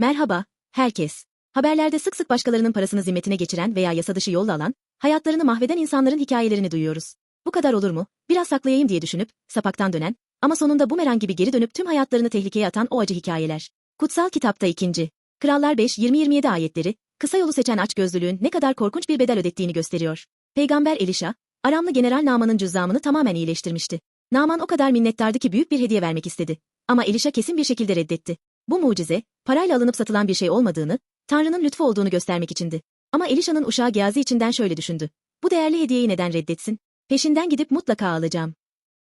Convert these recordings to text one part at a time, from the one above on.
Merhaba, herkes. Haberlerde sık sık başkalarının parasını zimmetine geçiren veya yasa dışı yolla alan, hayatlarını mahveden insanların hikayelerini duyuyoruz. Bu kadar olur mu? Biraz saklayayım diye düşünüp, sapaktan dönen, ama sonunda bumerang gibi geri dönüp tüm hayatlarını tehlikeye atan o acı hikayeler. Kutsal kitapta ikinci. Krallar 5, 20-27 ayetleri, kısa yolu seçen açgözlülüğün ne kadar korkunç bir bedel ödettiğini gösteriyor. Peygamber Elişa, Aramlı General Naman'ın cüzzamını tamamen iyileştirmişti. Naman o kadar minnettardı ki büyük bir hediye vermek istedi. Ama Elişa kesin bir şekilde reddetti. Bu mucize, parayla alınıp satılan bir şey olmadığını, Tanrı'nın lütfu olduğunu göstermek içindi. Ama Elişa'nın uşağı Geazi içinden şöyle düşündü. Bu değerli hediyeyi neden reddetsin? Peşinden gidip mutlaka alacağım.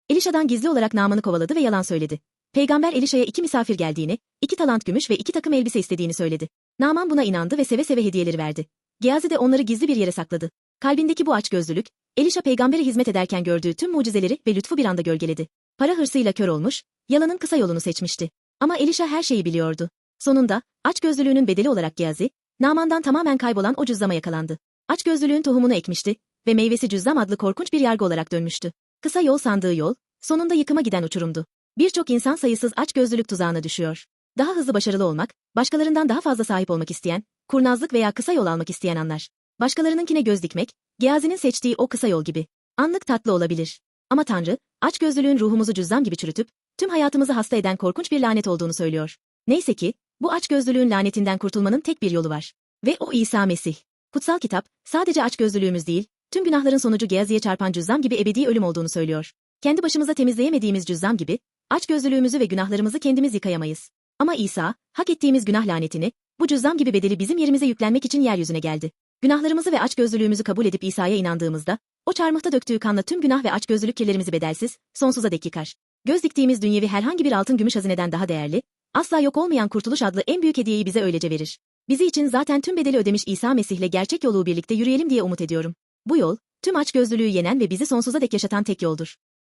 Elişa'dan gizli olarak Naman'ı kovaladı ve yalan söyledi. Peygamber Elişa'ya iki misafir geldiğini, iki talant gümüş ve iki takım elbise istediğini söyledi. Naman buna inandı ve seve seve hediyeleri verdi. Geazi de onları gizli bir yere sakladı. Kalbindeki bu açgözlülük, Elişa peygambere hizmet ederken gördüğü tüm mucizeleri ve lütfu bir anda gölgeledi. Para hırsıyla kör olmuş, yalanın kısa yolunu seçmişti. Ama Elişa her şeyi biliyordu. Sonunda, açgözlülüğünün bedeli olarak Geazi, Naman'dan tamamen kaybolan o cüzzama yakalandı. Açgözlülüğün tohumunu ekmişti ve meyvesi cüzzam adlı korkunç bir yargı olarak dönmüştü. Kısa yol sandığı yol, sonunda yıkıma giden uçurumdu. Birçok insan sayısız açgözlülük tuzağına düşüyor. Daha hızlı başarılı olmak, başkalarından daha fazla sahip olmak isteyen, kurnazlık veya kısa yol almak isteyen anlar. Başkalarınınkine göz dikmek, Geazi'nin seçtiği o kısa yol gibi. Anlık tatlı olabilir. Ama Tanrı, açgözlülüğün ruhumuzu cüzzam gibi çürütüp, tüm hayatımızı hasta eden korkunç bir lanet olduğunu söylüyor. Neyse ki, bu açgözlülüğün lanetinden kurtulmanın tek bir yolu var. Ve o İsa Mesih. Kutsal kitap, sadece açgözlülüğümüz değil, tüm günahların sonucu Geazi'ye çarpan cüzzam gibi ebedi ölüm olduğunu söylüyor. Kendi başımıza temizleyemediğimiz cüzzam gibi, açgözlülüğümüzü ve günahlarımızı kendimiz yıkayamayız. Ama İsa, hak ettiğimiz günah lanetini, bu cüzzam gibi bedeli bizim yerimize yüklenmek için yeryüzüne geldi. Günahlarımızı ve açgözlülüğümüzü kabul edip İsa'ya inandığımızda, o çarmıhta döktüğü kanla tüm günah ve açgözlülük kirlerimizi bedelsiz, sonsuza dek yıkar. Göz diktiğimiz dünyevi herhangi bir altın gümüş hazineden daha değerli, asla yok olmayan kurtuluş adlı en büyük hediyeyi bize öylece verir. Bizi için zaten tüm bedeli ödemiş İsa Mesih'le gerçek yolu birlikte yürüyelim diye umut ediyorum. Bu yol, tüm açgözlülüğü yenen ve bizi sonsuza dek yaşatan tek yoldur.